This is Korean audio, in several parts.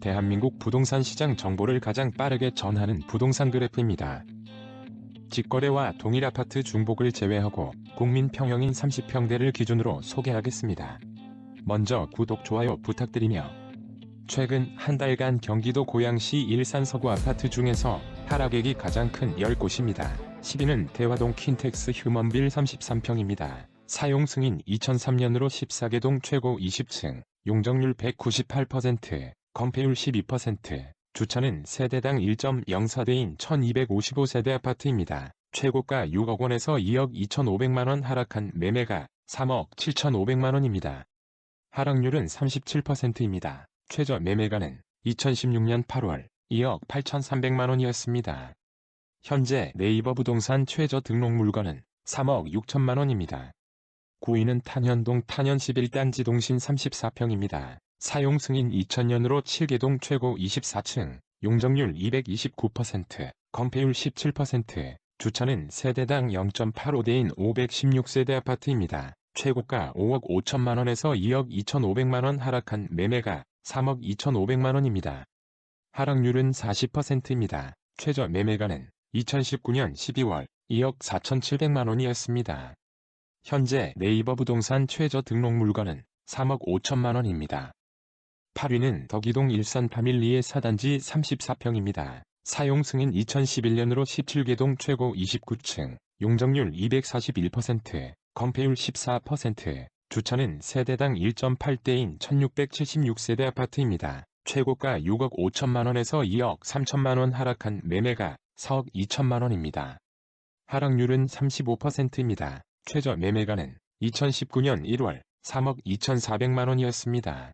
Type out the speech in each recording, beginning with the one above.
대한민국 부동산 시장 정보를 가장 빠르게 전하는 부동산 그래프입니다. 직거래와 동일 아파트 중복을 제외하고 국민 평형인 30평대를 기준으로 소개하겠습니다. 먼저 구독, 좋아요 부탁드리며 최근 한 달간 경기도 고양시 일산 서구 아파트 중에서 하락액이 가장 큰 10곳입니다. 10위는 대화동 킨텍스 휴먼빌 33평입니다. 사용 승인 2003년으로 14개동 최고 20층, 용적률 198%, 건폐율 12%, 주차는 세대당 1.04대인 1255세대 아파트입니다. 최고가 6억 원에서 2억 2,500만 원 하락한 매매가 3억 7,500만 원입니다. 하락률은 37%입니다. 최저 매매가는 2016년 8월 2억 8,300만 원이었습니다. 현재 네이버 부동산 최저 등록 물건은 3억 6천만 원입니다. 9위는 탄현동 탄현 11단지 동신 34평입니다. 사용 승인 2000년으로 7개동 최고 24층, 용적률 229%, 건폐율 17%, 주차는 세대당 0.85대인 516세대 아파트입니다. 최고가 5억 5천만원에서 2억 2,500만원 하락한 매매가 3억 2,500만원입니다. 하락률은 40%입니다. 최저 매매가는 2019년 12월 2억 4,700만원이었습니다. 현재 네이버 부동산 최저 등록 물건은 3억 5천만원입니다. 8위는 덕이동 일산 파밀리의 사단지 34평입니다. 사용 승인 2011년으로 17개동 최고 29층, 용적률 241%, 건폐율 14%, 주차는 세대당 1.8대인 1676세대 아파트입니다. 최고가 6억 5천만원에서 2억 3천만원 하락한 매매가 4억 2천만원입니다. 하락률은 35%입니다. 최저 매매가는 2019년 1월 3억 2,400만원이었습니다.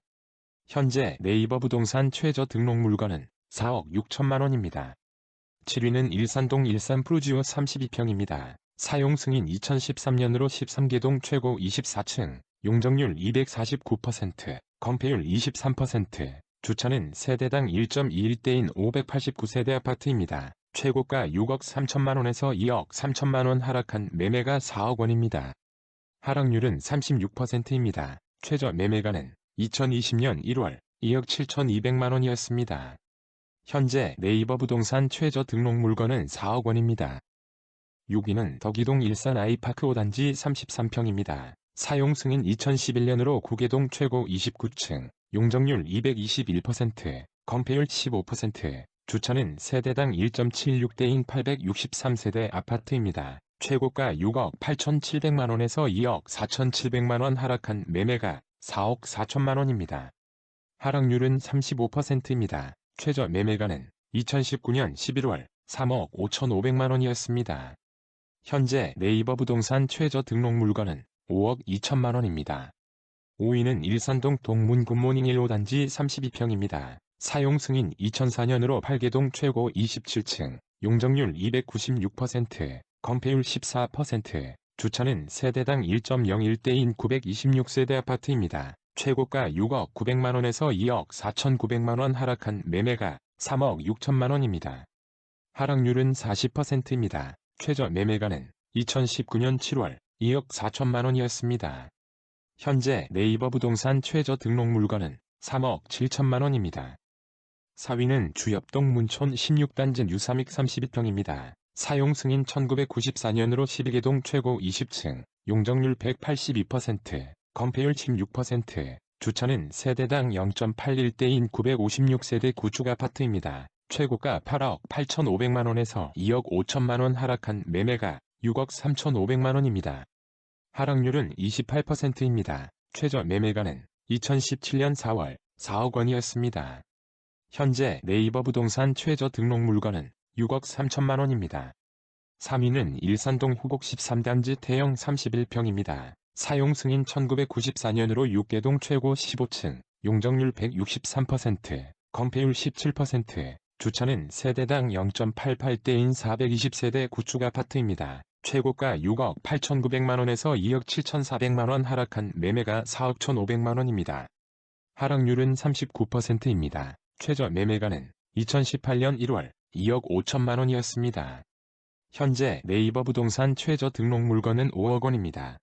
현재 네이버 부동산 최저 등록 물건은 4억 6천만 원입니다. 7위는 일산동 일산 프루지오 32평입니다. 사용 승인 2013년으로 13개동 최고 24층, 용적률 249%, 건폐율 23%, 주차는 세대당 1.21대인 589세대 아파트입니다. 최고가 6억 3천만 원에서 2억 3천만 원 하락한 매매가 4억 원입니다. 하락률은 36%입니다. 최저 매매가는 2020년 1월 2억 7,200만 원이었습니다. 현재 네이버 부동산 최저 등록 물건은 4억 원입니다. 6위는 덕이동 일산 아이파크 5단지 33평입니다. 사용 승인 2011년으로 9개동 최고 29층, 용적률 221%, 건폐율 15%, 주차는 세대당 1.76대인 863세대 아파트입니다. 최고가 6억 8,700만원에서 2억 4,700만원 하락한 매매가 4억 4천만 원입니다. 하락률은 35%입니다. 최저 매매가는 2019년 11월 3억 5,500만 원이었습니다. 현재 네이버 부동산 최저 등록 물건은 5억 2천만 원입니다. 5위는 일산동 동문 굿모닝 1호단지 32평입니다. 사용 승인 2004년으로 8개동 최고 27층, 용적률 296%, 건폐율 14%, 주차는 세대당 1.01대인 926세대 아파트입니다. 최고가 6억 900만원에서 2억 4,900만원 하락한 매매가 3억 6천만원입니다. 하락률은 40%입니다. 최저 매매가는 2019년 7월 2억 4천만원이었습니다. 현재 네이버 부동산 최저 등록 물건은 3억 7천만원입니다. 4위는 주엽동 문촌 16단지 유삼익 32평입니다. 사용 승인 1994년으로 12개동 최고 20층, 용적률 182%, 건폐율 16%, 주차는 세대당 0.81대인 956세대 구축 아파트입니다. 최고가 8억 8,500만원에서 2억 5천만원 하락한 매매가 6억 3,500만원입니다. 하락률은 28%입니다. 최저 매매가는 2017년 4월 4억 원이었습니다. 현재 네이버 부동산 최저 등록 물건은 6억 3천만 원입니다. 3위는 일산동 후곡 13단지 태형 31평입니다. 사용 승인 1994년으로 6개동 최고 15층, 용적률 163%, 건폐율 17%, 주차는 세대당 0.88대인 420세대 구축 아파트입니다. 최고가 6억 8,900만원에서 2억 7,400만원 하락한 매매가 4억 1,500만원입니다. 하락률은 39%입니다. 최저 매매가는 2018년 1월 2억 5천만 원이었습니다. 현재 네이버 부동산 최저 등록 물건은 5억 원입니다.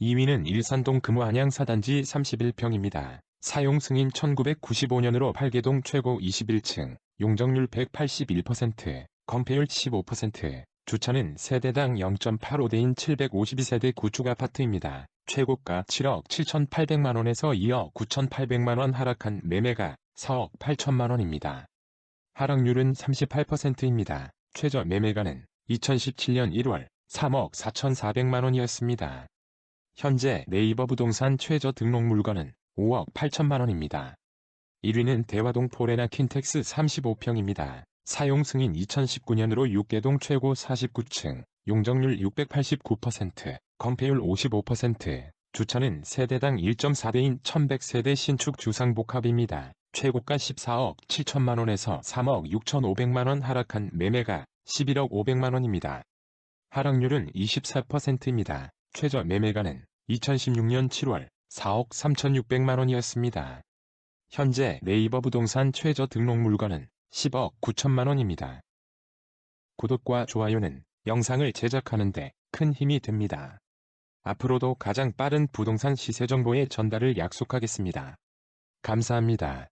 2위는 일산동 금호안양 사단지 31평입니다. 사용 승인 1995년으로 8개동 최고 21층, 용적률 181%, 건폐율 15%, 주차는 세대당 0.85대인 752세대 구축 아파트입니다. 최고가 7억 7,800만원에서 2억 9,800만원 하락한 매매가 4억 8천만원입니다. 하락률은 38%입니다. 최저 매매가는 2017년 1월 3억 4,400만원이었습니다. 현재 네이버 부동산 최저 등록 물건은 5억 8천만원입니다. 1위는 대화동 포레나 킨텍스 35평입니다. 사용 승인 2019년으로 6개동 최고 49층, 용적률 689%, 건폐율 55%, 주차는 세대당 1.4대인 1100세대 신축 주상복합입니다. 최고가 14억 7천만원에서 3억 6천5백만원 하락한 매매가 11억 5백만원입니다. 하락률은 24%입니다. 최저 매매가는 2016년 7월 4억 3,600만원이었습니다. 현재 네이버 부동산 최저 등록 물건은 10억 9천만원입니다. 구독과 좋아요는 영상을 제작하는데 큰 힘이 됩니다. 앞으로도 가장 빠른 부동산 시세 정보의 전달을 약속하겠습니다. 감사합니다.